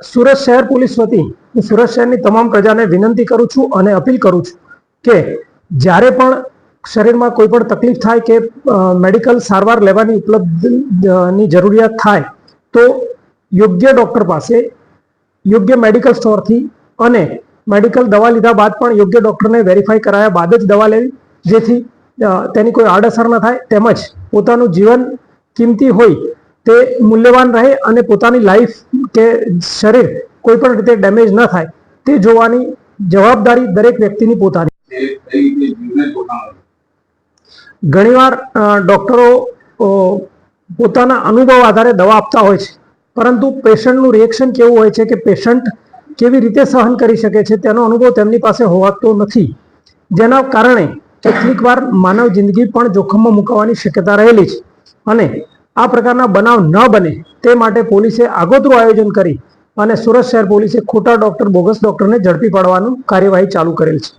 સુરત શહેર પોલીસ વતી હું સુરત શહેરની તમામ પ્રજાને વિનંતી કરું છું અને અપીલ કરું છું કે જ્યારે પણ શરીરમાં કોઈ પણ તકલીફ થાય કે મેડિકલ સારવાર લેવાની ઉપલબ્ધની જરૂરિયાત થાય તો યોગ્ય ડૉક્ટર પાસે, યોગ્ય મેડિકલ સ્ટોરથી અને મેડિકલ દવા લીધા બાદ પણ યોગ્ય ડૉક્ટરને વેરીફાઈ કરાયા બાદ જ દવા લેવી, જેથી તેની કોઈ આડઅસર ન થાય તેમજ પોતાનું જીવન કિંમતી હોય તે મૂલ્યવાન રહે અને પોતાની લાઈફ કે શરીર કોઈ પણ રીતે ડેમેજ ન થાય, તે જોવાની જવાબદારી દરેક વ્યક્તિની પોતાની. ઘણીવાર ડૉક્ટરો પોતાના અનુભવ આધારે દવા આપતા હોય છે, પરંતુ પેશન્ટનું રિએક્શન કેવું હોય છે કે પેશન્ટ કેવી રીતે સહન કરી શકે છે, તેનો અનુભવ તેમની પાસે હોવાતો નથી. જેના કારણે કેટલીક વાર માનવ જિંદગી પણ જોખમમાં મુકાવાની શક્યતા રહેલી છે. અને આ પ્રકારના બનાવ ન બને તે માટે પોલીસે આગોતરું આયોજન કરી અને સુરત શહેર પોલીસે ખોટા ડોક્ટર, બોગસ ડોક્ટરને ઝડપી પાડવાનું કાર્યવાહી ચાલુ કરેલ છે.